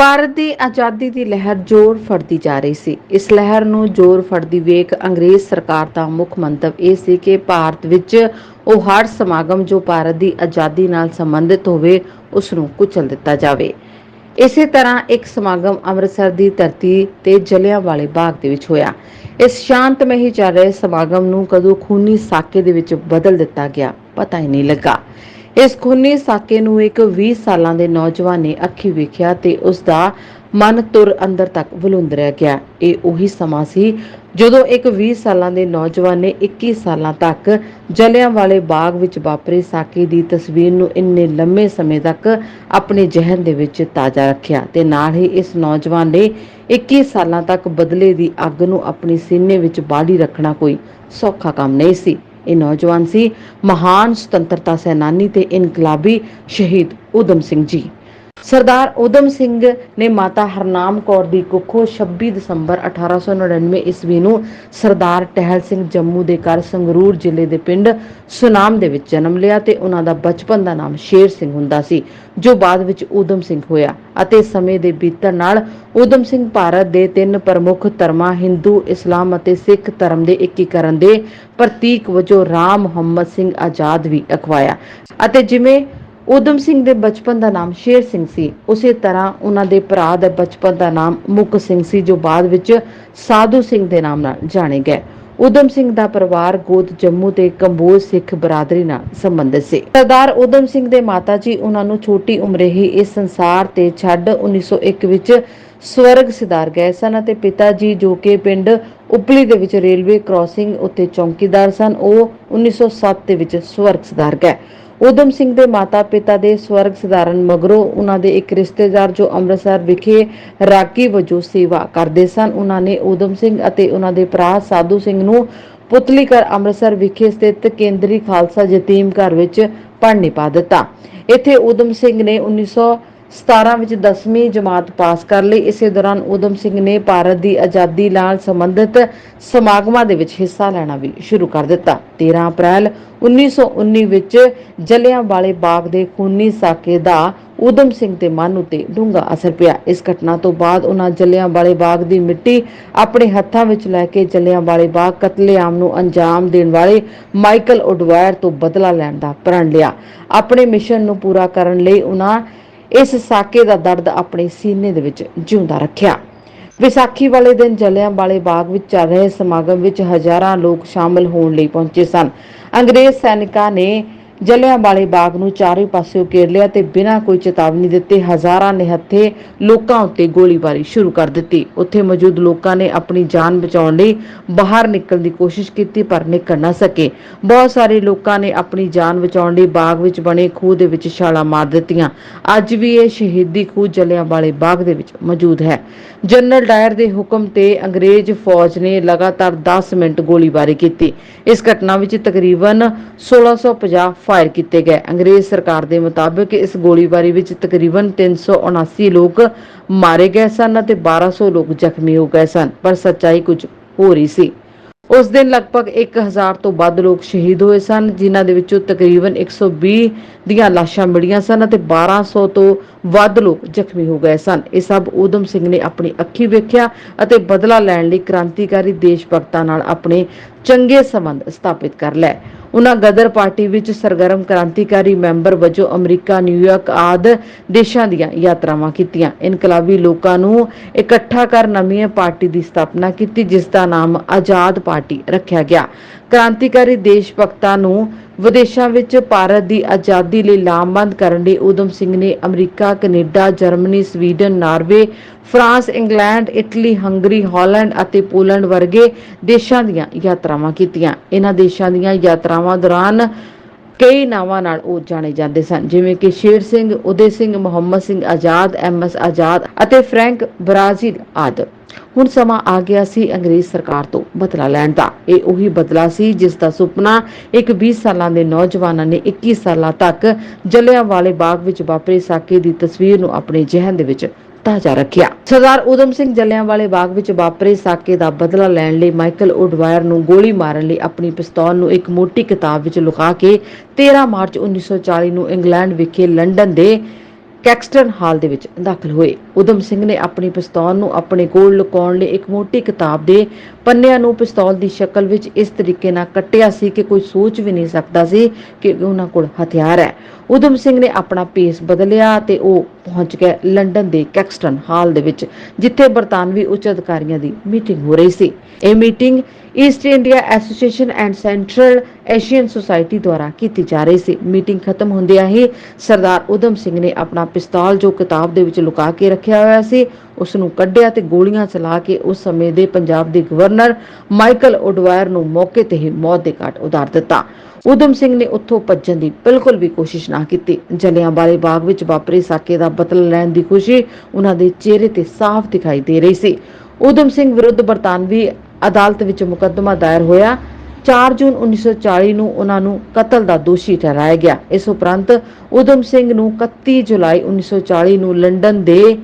ਭਾਰਤ ਦੀ ਆਜ਼ਾਦੀ ਦੀ ਲਹਿਰ ਜ਼ੋਰ ਫੜਦੀ ਜਾ ਰਹੀ ਸੀ। ਇਸ ਲਹਿਰ ਨੂੰ ਜ਼ੋਰ ਫੜਦੀ ਵੇਖ ਅੰਗਰੇਜ਼ ਸਰਕਾਰ ਦਾ ਮੁੱਖ ਮੰਤਵ ਇਹ ਸੀ ਕਿ ਭਾਰਤ ਵਿੱਚ ਉਹ ਹਰ ਸਮਾਗਮ ਜੋ ਭਾਰਤ ਦੀ ਆਜ਼ਾਦੀ ਨਾਲ ਸੰਬੰਧਿਤ ਹੋਵੇ ਉਸ ਨੂੰ ਕੁਚਲ ਦਿੱਤਾ ਜਾਵੇ। ਇਸੇ ਤਰ੍ਹਾਂ ਇੱਕ ਸਮਾਗਮ ਅੰਮ੍ਰਿਤਸਰ ਦੀ ਧਰਤੀ ਤੇ ਜਲਿਆਂਵਾਲੇ ਬਾਗ ਦੇ ਵਿੱਚ ਹੋਇਆ। ਇਸ ਸ਼ਾਂਤਮਈ ਚੱਲ ਰਹੇ ਸਮਾਗਮ ਨੂੰ ਕਦੋਂ ਖੂਨੀ ਸਾਕੇ ਦੇ ਵਿੱਚ ਬਦਲ ਦਿੱਤਾ ਗਿਆ, ਪਤਾ ਹੀ ਨਹੀਂ ਲੱਗਾ। ਇਸ ਖੂਨੀ ਸਾਕੇ ਨੂੰ ਇੱਕ 20 ਸਾਲਾਂ ਦੇ ਨੌਜਵਾਨ ਨੇ ਅੱਖੀ ਵੇਖਿਆ ਤੇ ਉਸ ਦਾ ਮਨ ਤੁਰ ਅੰਦਰ ਤੱਕ ਵਲੁੰਦਰਿਆ ਗਿਆ। ਇਹ ਉਹੀ ਸਮਾਂ ਸੀ ਜਦੋਂ ਇੱਕ 20 ਸਾਲਾਂ ਦੇ ਨੌਜਵਾਨ ਨੇ 21 ਸਾਲਾਂ ਤੱਕ ਜਲਿਆਂਵਾਲੇ ਬਾਗ ਵਿੱਚ ਵਾਪਰੇ। ਸਾਕੇ ਦੀ ਤਸਵੀਰ ਨੂੰ ਇੰਨੇ ਲੰਮੇ ਸਮੇਂ ਤੱਕ ਆਪਣੇ ਜ਼ਿਹਨ ਦੇ ਵਿੱਚ ਤਾਜ਼ਾ ਰੱਖਿਆ ਤੇ ਨਾਲ ਹੀ ਇਸ ਨੌਜਵਾਨ ਨੇ 21 ਸਾਲਾਂ ਤੱਕ ਬਦਲੇ ਦੀ ਅੱਗ ਨੂੰ ਆਪਣੇ ਸੀਨੇ ਵਿੱਚ ਬਾੜੀ ਰੱਖਣਾ ਕੋਈ ਸੌਖਾ ਕੰਮ ਨਹੀਂ ਸੀ। ਇਹ ਨੌਜਵਾਨ ਸੀ ਮਹਾਨ ਸੁਤੰਤਰਤਾ ਸੈਨਾਨੀ ਤੇ ਇਨਕਲਾਬੀ ਸ਼ਹੀਦ ਊਧਮ ਸਿੰਘ ਜੀ। ਸਰਦਾਰ ਊਧਮ ਸਿੰਘ ਨੇ ਮਾਤਾ ਹਰਨਾਮ ਕੌਰ ਦੀ ਕੁੱਖੋਂ 26 ਦਸੰਬਰ 1899 ਈਸਵੀ ਨੂੰ ਸਰਦਾਰ ਟਹਿਲ ਸਿੰਘ ਜੰਮੂ ਦੇ ਘਰ ਸੰਗਰੂਰ ਜ਼ਿਲ੍ਹੇ ਦੇ ਪਿੰਡ ਸੁਨਾਮ ਦੇ ਵਿੱਚ ਜਨਮ ਲਿਆ ਤੇ ਉਹਨਾਂ ਦਾ ਬਚਪਨ ਦਾ ਨਾਮ ਸ਼ੇਰ ਸਿੰਘ ਹੁੰਦਾ ਸੀ, ਜੋ ਬਾਅਦ ਵਿੱਚ ਊਧਮ ਸਿੰਘ ਹੋਇਆ ਅਤੇ ਸਮੇਂ ਦੇ ਬੀਤਣ ਨਾਲ ਊਧਮ ਸਿੰਘ ਭਾਰਤ ਦੇ ਤਿੰਨ ਪ੍ਰਮੁੱਖ ਧਰਮਾਂ ਹਿੰਦੂ, ਇਸਲਾਮ ਅਤੇ ਸਿੱਖ ਧਰਮ ਦੇ ਏਕੀਕਰਨ ਦੇ ਪ੍ਰਤੀਕ ਵਜੋਂ ਰਾਮ ਮੁਹੰਮਦ ਸਿੰਘ ਆਜ਼ਾਦ ਵੀ ਅਖਵਾਇਆ ਅਤੇ ਜਿਵੇਂ ਊਧਮ ਸਿੰਘ ਦੇ ਬਚਪਨ ਦਾ ਨਾਮ ਸ਼ੇਰ ਸਿੰਘ ਸੀ। ਉਸੇ ਤਰ੍ਹਾਂ ਉਹਨਾਂ ਦੇ ਭਰਾ ਦਾ ਬਚਪਨ ਦਾ ਨਾਮ ਮੁਕ ਸਿੰਘ ਸੀ, ਜੋ ਬਾਅਦ ਵਿੱਚ ਸਾਧੂ ਸਿੰਘ ਦੇ ਨਾਮ ਨਾਲ ਜਾਣੇ ਗਏ। ਊਧਮ ਸਿੰਘ ਦਾ ਪਰਿਵਾਰ ਗੋਦ ਜੰਮੂ ਤੇ ਕੰਬੋਜ ਸਿੱਖ ਬਰਾਦਰੀ ਨਾਲ ਸੰਬੰਧਿਤ ਸੀ। ਸਰਦਾਰ ਊਧਮ ਸਿੰਘ ਦੇ ਮਾਤਾ ਜੀ ਉਹਨਾਂ ਨੂੰ ਛੋਟੀ ਉਮਰੇ ਹੀ ਇਸ ਸੰਸਾਰ ਤੇ ਛੱਡ 1901 ਵਿੱਚ ਸਵਰਗ ਸਿਧਾਰ ਗਏ ਸਨ ਅਤੇ ਪਿਤਾ ਜੀ ਜੋ ਕਿ ਪਿੰਡ ਉਪਲੀ ਦੇ ਵਿੱਚ ਰੇਲਵੇ ਕ੍ਰਾਸਿੰਗ ਉੱਤੇ ਚੌਕੀਦਾਰ ਸਨ, ਉਹ 1907 ਦੇ ਵਿੱਚ ਸਵਰਗ ਸਿਧਾਰ ਗਏ। ਊਧਮ ਸਿੰਘ ਦੇ ਮਾਤਾ ਪਿਤਾ ਦੇ ਸਵਰਗ ਸਿਧਾਰਨ ਮਗਰੋਂ ਉਹਨਾਂ ਦੇ ਇੱਕ ਰਿਸ਼ਤੇਦਾਰ ਜੋ ਅੰਮ੍ਰਿਤਸਰ ਵਿਖੇ ਰਾਗੀ ਵਜੋਂ ਸੇਵਾ ਕਰਦੇ ਸਨ, ਉਹਨਾਂ ਨੇ ਊਧਮ ਸਿੰਘ ਅਤੇ ਉਹਨਾਂ ਦੇ ਭਰਾ ਸਾਧੂ ਸਿੰਘ ਨੂੰ ਪੁਤਲੀ ਘਰ ਅੰਮ੍ਰਿਤਸਰ ਵਿਖੇ ਸਥਿਤ ਕੇਂਦਰੀ ਖਾਲਸਾ ਯਤੀਮ ਘਰ ਵਿੱਚ ਪੜ੍ਹਨੀ ਪਾ ਦਿੱਤਾ। ਇੱਥੇ ਊਧਮ ਸਿੰਘ ਨੇ 1917 ਵਿੱਚ 10ਵੀਂ ਜਮਾਤ ਪਾਸ ਕਰ ਲਈ। ਇਸੇ ਦੌਰਾਨ ਊਧਮ ਸਿੰਘ ਨੇ ਭਾਰਤ ਦੀ ਆਜ਼ਾਦੀ ਨਾਲ ਸੰਬੰਧਿਤ ਸਮਾਗਮਾਂ ਦੇ ਵਿੱਚ ਹਿੱਸਾ ਲੈਣਾ ਵੀ ਸ਼ੁਰੂ ਕਰ ਦਿੱਤਾ। 13 ਅਪ੍ਰੈਲ 1919 ਵਿੱਚ ਜਲਿਆਂਵਾਲੇ ਬਾਗ ਦੇ ਖੂਨੀ ਸਾਕੇ ਦਾ ਊਧਮ ਸਿੰਘ ਦੇ ਮਨ ਉਤੇ ਡੂੰਘਾ ਅਸਰ ਪਿਆ। ਇਸ ਘਟਨਾ ਤੋਂ ਬਾਅਦ ਉਹਨਾਂ ਜਲਿਆਂਵਾਲੇ ਬਾਗ ਦੀ ਮਿੱਟੀ ਆਪਣੇ ਹੱਥਾਂ ਵਿੱਚ ਲੈ ਕੇ ਜਲਿਆਂਵਾਲੇ ਬਾਗ ਕਤਲੇਆਮ ਨੂੰ ਅੰਜਾਮ ਦੇਣ ਵਾਲੇ ਮਾਈਕਲ ਉਡਵਾਇਰ ਤੋਂ ਬਦਲਾ ਲੈਣ ਦਾ ਪ੍ਰਣ ਲਿਆ। ਆਪਣੇ ਮਿਸ਼ਨ ਨੂੰ ਪੂਰਾ ਕਰਨ ਲਈ ਉਹਨਾਂ ਇਸ ਸਾਕੇ ਦਾ ਦਰਦ ਆਪਣੇ ਸੀਨੇ ਦੇ ਵਿੱਚ ਜਿਉਂਦਾ ਰੱਖਿਆ। ਵਿਸਾਖੀ ਵਾਲੇ ਦਿਨ ਜਲਿਆਂਵਾਲੇ ਬਾਗ ਵਿੱਚ ਚੱਲ ਰਹੇ ਸਮਾਗਮ ਵਿੱਚ ਹਜ਼ਾਰਾਂ ਲੋਕ ਸ਼ਾਮਲ ਹੋਣ ਲਈ ਪਹੁੰਚੇ ਸਨ। ਅੰਗਰੇਜ਼ ਸੈਨਿਕਾਂ ਨੇ ਜਲਿਆਂ ਵਾਲੇ ਬਾਗ ਨੂੰ ਚਾਰੇ ਪਾਸਿਓਂ ਘੇਰ ਲਿਆ ਤੇ ਬਿਨਾਂ ਕੋਈ ਚੇਤਾਵਨੀ ਦਿੱਤੇ ਹਜ਼ਾਰਾਂ ਨਿਹੱਥੇ ਲੋਕਾਂ ਉੱਤੇ ਗੋਲੀਬਾਰੀ ਸ਼ੁਰੂ ਕਰ ਦਿੱਤੀ। ਉੱਥੇ ਮੌਜੂਦ ਲੋਕਾਂ ਨੇ ਆਪਣੀ ਜਾਨ ਬਚਾਉਣ ਲਈ ਬਾਹਰ ਨਿਕਲਣ ਦੀ ਕੋਸ਼ਿਸ਼ ਕੀਤੀ, ਪਰ ਨਿਕਲ ਨਾ ਸਕੇ। ਬਹੁਤ ਸਾਰੇ ਲੋਕਾਂ ਨੇ ਆਪਣੀ ਜਾਨ ਬਚਾਉਣ ਲਈ ਬਾਗ ਵਿੱਚ ਬਣੇ ਖੂਹ ਦੇ ਵਿੱਚ ਛਾਲਾਂ ਮਾਰ ਦਿੱਤੀਆਂ। ਅੱਜ ਵੀ ਇਹ ਸ਼ਹੀਦੀ ਖੂਹ ਜਲਿਆਂਵਾਲੇ ਬਾਗ ਦੇ ਵਿੱਚ ਮੌਜੂਦ ਹੈ। ਜਨਰਲ ਡਾਇਰ ਦੇ ਹੁਕਮ ਤੇ ਅੰਗਰੇਜ਼ ਫੌਜ ਨੇ ਲਗਾਤਾਰ 10 ਮਿੰਟ ਗੋਲੀਬਾਰੀ ਕੀਤੀ। ਇਸ ਘਟਨਾ ਵਿੱਚ ਤਕਰੀਬਨ 1650 ਫਾਇਰ ਕੀਤੇ ਗਏ। ਅੰਗਰੇਜ਼ ਸਰਕਾਰ ਦੇ ਮੁਤਾਬਕ ਇਸ ਗੋਲੀਬਾਰੀ ਵਿੱਚ ਤਕਰੀਬਨ 379 ਲੋਕ ਮਾਰੇ ਗਏ ਸਨ ਅਤੇ 1200 ਲੋਕ ਜ਼ਖਮੀ ਹੋ ਗਏ ਸਨ, ਪਰ ਸੱਚਾਈ ਕੁਝ ਹੋਰ ਹੀ ਸੀ। ਉਸ ਦਿਨ ਲਗਭਗ 1000 ਤੋਂ ਵੱਧ ਲੋਕ ਸ਼ਹੀਦ ਹੋਏ ਸਨ, ਜਿਨ੍ਹਾਂ ਦੇ ਵਿੱਚੋਂ ਤਕਰੀਬਨ 120 ਦੀਆਂ ਲਾਸ਼ਾਂ ਮਿਲੀਆਂ ਸਨ ਅਤੇ 1200 ਤੋਂ ਵੱਧ ਲੋਕ ਜ਼ਖਮੀ ਹੋ ਗਏ ਸਨ। ਇਹ ਸਭ ਊਧਮ ਸਿੰਘ ਨੇ ਆਪਣੀ ਅੱਖੀ ਵੇਖਿਆ ਅਤੇ ਬਦਲਾ ਲੈਣ ਲਈ ਕ੍ਰਾਂਤੀਕਾਰੀ ਦੇਸ਼ ਭਗਤਾਂ ਨਾਲ ਆਪਣੇ ਚੰਗੇ ਸੰਬੰਧ ਸਥਾਪਿਤ ਕਰ ਲਏ। ਉਹਨਾਂ ਗਦਰ ਪਾਰਟੀ ਵਿੱਚ ਸਰਗਰਮ ਕ੍ਰਾਂਤੀਕਾਰੀ ਮੈਂਬਰ ਵਜੋਂ ਅਮਰੀਕਾ ਨਿਊਯਾਰਕ ਆਦਿ ਦੇਸ਼ਾਂ ਦੀਆਂ ਯਾਤਰਾਵਾਂ ਕੀਤੀਆਂ। ਇਨਕਲਾਬੀ ਲੋਕਾਂ ਨੂੰ ਇਕੱਠਾ ਕਰ ਨਵੀਂ ਪਾਰਟੀ ਦੀ ਸਥਾਪਨਾ ਕੀਤੀ, ਜਿਸ ਦਾ ਨਾਮ ਆਜ਼ਾਦ ਪਾਰਟੀ ਰੱਖਿਆ ਗਿਆ। ਕ੍ਰਾਂਤੀਕਾਰੀ ਦੇਸ਼ ਭਗਤਾਂ ਨੂੰ ਵਿਦੇਸ਼ਾਂ ਵਿੱਚ ਭਾਰਤ ਦੀ ਆਜ਼ਾਦੀ ਲਈ ਲਾਮਬੰਦ ਕਰਨ ਲਈ ਊਧਮ ਸਿੰਘ ਨੇ America, Canada, Germany, Sweden, Norway, France, England, Italy, Hungary, Holland ਅਤੇ ਪੋਲੈਂਡ ਵਰਗੇ ਦੇਸ਼ਾਂ ਦੀਆਂ ਯਾਤਰਾਵਾਂ ਕੀਤੀਆਂ। ਇਹਨਾਂ ਦੇਸ਼ਾਂ ਦੀਆਂ ਯਾਤਰਾਵਾਂ ਦੌਰਾਨ ਕਈ ਨਾਵਾਂ ਨਾਲ ਉਹ ਜਾਣੇ ਜਾਂਦੇ ਸਨ, ਜਿਵੇਂ ਕਿ ਸ਼ੇਰ ਸਿੰਘ, ਉਦੇ ਸਿੰਘ, ਮੁਹੰਮਦ ਸਿੰਘ ਆਜ਼ਾਦ ਐਮਐਸ ਆਜ਼ਾਦ ਅਤੇ ਫਰੈਂਕ ਬਰਾਜ਼ੀਲ ਆਦਿ। ਹੁਣ ਸਮਾਂ ਆ ਗਿਆ ਸੀ ਅੰਗਰੇਜ਼ ਸਰਕਾਰ ਤੋਂ ਬਦਲਾ ਲੈਣ ਦਾ। ਇਹ ਉਹੀ ਬਦਲਾ ਸੀ ਜਿਸ ਦਾ ਸੁਪਨਾ ਇੱਕ 20 ਸਾਲਾਂ ਦੇ ਨੌਜਵਾਨਾਂ ਨੇ 21 ਸਾਲਾਂ ਤੱਕ ਜਲਿਆਂਵਾਲੇ ਬਾਗ ਵਿੱਚ ਵਾਪਰੇ ਸਾਕੇ ਦੀ ਤਸਵੀਰ ਨੂੰ ਆਪਣੇ ਜ਼ਿਹਨ ਦੇ ਵਿੱਚ ਤਾਜ਼ਾ ਰੱਖਿਆ। ਸਰਦਾਰ ਊਧਮ ਸਿੰਘ ਜਲਿਆਂਵਾਲੇ ਬਾਗ ਵਿੱਚ ਵਾਪਰੇ ਸਾਕੇ ਦਾ ਬਦਲਾ ਲੈਣ ਲਈ ਮਾਈਕਲ ਓਡਵਾਇਰ ਨੂੰ ਗੋਲੀ ਮਾਰਨ ਲਈ ਆਪਣੀ ਪਿਸਤੌਲ ਨੂੰ ਇੱਕ ਮੋਟੀ ਕਿਤਾਬ ਵਿੱਚ ਲੁਕਾ ਕੇ 13 ਮਾਰਚ 1940 ਨੂੰ ਇੰਗਲੈਂਡ ਵਿਖੇ ਲੰਡਨ ਦੇ ਕੈਕਸਟਨ ਹਾਲ ਦੇ ਵਿੱਚ ਦਾਖਲ ਹੋਏ। ਉਦਮ ਸਿੰਘ ਨੇ ਆਪਣੀ ਪਿਸਤੌਲ ਨੂੰ ਆਪਣੇ ਕੋਲ ਲੁਕਾਉਣ ਲਈ ਇੱਕ ਮੋਟੀ ਕਿਤਾਬ ਦੇ ਪੰਨਿਆਂ ਨੂੰ ਪਿਸਤੌਲ ਦੀ ਸ਼ਕਲ ਵਿੱਚ ਇਸ ਤਰੀਕੇ ਨਾਲ ਕੱਟਿਆ ਸੀ ਕਿ ਕੋਈ ਸੋਚ ਵੀ ਨਹੀਂ ਸਕਦਾ ਸੀ ਕਿ ਉਹਨਾਂ ਕੋਲ ਹਥਿਆਰ ਹੈ। ਉਦਮ ਸਿੰਘ ਨੇ ਆਪਣਾ ਪੇਸ ਬਦਲਿਆ ਤੇ ਉਹ ਪਹੁੰਚ ਗਿਆ ਲੰਡਨ ਦੇ ਕੈਕਸਟਨ ਹਾਲ ਦੇ ਵਿੱਚ, ਜਿੱਥੇ ਬਰਤਾਨਵੀ ਉੱਚ ਅਧਿਕਾਰੀਆਂ ਦੀ ਮੀਟਿੰਗ ਹੋ ਰਹੀ ਸੀ। ਇਹ meeting East India Association and Central Asian Society ਦੁਆਰਾ ਕੀਤੀ ਜਾ ਰਹੀ ਸੀ। ਮੀਟਿੰਗ ਖਤਮ ਹੁੰਦਿਆਂ ਹੀ ਸਰਦਾਰ ਉਦਮ ਸਿੰਘ ਨੇ ਆਪਣਾ ਪਿਸਤੌਲ ਜੋ ਕਿਤਾਬ ਦੇ ਵਿੱਚ ਲੁਕਾ ਕੇ ਰੱਖਿਆ ਹੋਇਆ ਸੀ। ਉਸ ਨੂੰ ਕੱਢਿਆ ਤੇ ਗੋਲੀਆਂ ਚਲਾ ਕੇ ਉਸ ਸਮੇਂ ਦੇ ਪੰਜਾਬ ਦੇ ਗਵਰਨਰ ਮਾਈਕਲ ਉਡਵਾਇਰ ਨੂੰ ਮੌਕੇ ਤੇ ਹੀ ਮੌਤ ਦੇ ਘਾਟ ਉਤਾਰ ਦਿੱਤਾ। ਉਦਮ ਸਿੰਘ ਨੇ ਉੱਥੋਂ ਭੱਜਣ ਦੀ ਬਿਲਕੁਲ ਵੀ ਕੋਸ਼ਿਸ਼ ਨਾ ਕੀਤੀ। ਜਲਿਆਂਵਾਲੇ ਬਾਗ ਵਿੱਚ ਵਾਪਰੇ ਸਾਕੇ ਦਾ ਬਦਲਾ ਲੈਣ ਦੀ ਖੁਸ਼ੀ ਉਹਨਾਂ ਦੇ ਚਿਹਰੇ ਤੇ ਸਾਫ਼ ਦਿਖਾਈ ਦੇ ਰਹੀ ਸੀ। ਉਦਮ ਸਿੰਘ ਵਿਰੁੱਧ ਬਰਤਾਨਵੀ ਅਦਾਲਤ ਵਿੱਚ ਮੁਕੱਦਮਾ ਦਾਇਰ ਹੋਇਆ। 4 ਜੂਨ 1940 ਨੂੰ ਉਹਨਾਂ ਨੂੰ ਕਤਲ ਦਾ ਦੋਸ਼ੀ ਠਹਿਰਾਇਆ ਗਿਆ। ਇਸ ਉਪਰੰਤ ਉਦਮ ਸਿੰਘ ਨੂੰ 31 ਜੁਲਾਈ 1940 ਨੂੰ ਲੰਡਨ ਦੇ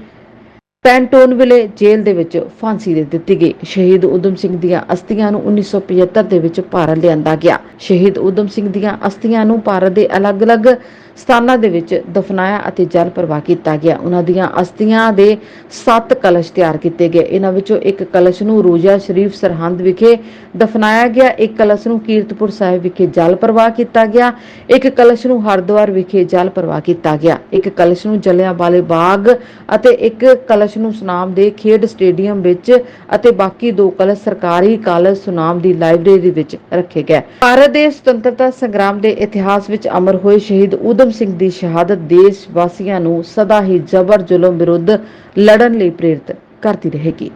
ਪੈਂਟੋਨਵਿਲੇ ਜੇਲ੍ਹ ਦੇ ਵਿੱਚ ਫਾਂਸੀ ਦੇ ਦਿੱਤੀ ਗਈ। ਸ਼ਹੀਦ ਉਦਮ ਸਿੰਘ ਦੀਆਂ ਅਸਥੀਆਂ ਨੂੰ 1975 ਦੇ ਵਿੱਚ ਭਾਰਤ ਲਿਆਂਦਾ ਗਿਆ। ਸ਼ਹੀਦ ਉਦਮ ਸਿੰਘ ਦੀਆਂ ਅਸਥੀਆਂ ਨੂੰ ਭਾਰਤ ਦੇ ਅਲੱਗ-ਅਲੱਗ ਸਥਾਨਾਂ ਦੇ ਵਿੱਚ ਦਫਨਾਇਆ ਅਤੇ ਜਲ ਪ੍ਰਵਾਹ ਕੀਤਾ ਗਿਆ। ਉਹਨਾਂ ਦੀਆਂ ਅਸਥੀਆਂ ਦੇ 7 ਕਲਸ਼ ਤਿਆਰ ਕੀਤੇ ਗਏ। ਇਹਨਾਂ ਵਿੱਚੋਂ ਇੱਕ ਕਲਸ਼ ਨੂੰ ਰੋਜ਼ਾ ਸ਼ਰੀਫ ਸਰਹੰਦ ਵਿਖੇ ਦਫਨਾਇਆ ਗਿਆ। ਇੱਕ ਕਲਸ਼ ਨੂੰ ਕੀਰਤਪੁਰ ਸਾਹਿਬ ਵਿਖੇ ਜਲ ਪ੍ਰਵਾਹ ਕੀਤਾ ਗਿਆ। ਇੱਕ ਕਲਸ਼ ਨੂੰ ਹਰਿਦੁਆਰ ਵਿਖੇ ਜਲ ਪ੍ਰਵਾਹ ਕੀਤਾ ਗਿਆ। ਇੱਕ ਕਲਸ਼ ਨੂੰ ਜਲਿਆਂਵਾਲੇ ਬਾਗ ਅਤੇ ਇੱਕ ਕਲਸ਼ ਨੂੰ ਸੁਨਾਮ ਦੇ ਖੇਡ ਸਟੇਡੀਅਮ ਵਿੱਚ ਅਤੇ ਬਾਕੀ ਦੋ ਕਲਸ਼ ਸਰਕਾਰੀ ਕਾਲਜ ਸੁਨਾਮ ਦੀ ਲਾਇਬ੍ਰੇਰੀ ਵਿੱਚ ਰੱਖੇ ਗਏ। ਭਾਰਤ ਦੇ ਸੁਤੰਤਰਤਾ ਸੰਗਰਾਮ ਦੇ ਇਤਿਹਾਸ ਵਿੱਚ ਅਮਰ ਹੋਏ ਸ਼ਹੀਦ ਊਧਮ ਸਿੰਘ ਦੀ ਸ਼ਹਾਦਤ ਦੇਸ਼ ਵਾਸੀਆਂ ਨੂੰ ਸਦਾ ਹੀ ਜ਼ਬਰ ਜ਼ੁਲਮ ਵਿਰੁੱਧ ਲੜਨ ਲਈ ਪ੍ਰੇਰਿਤ ਕਰਦੀ ਰਹੇਗੀ।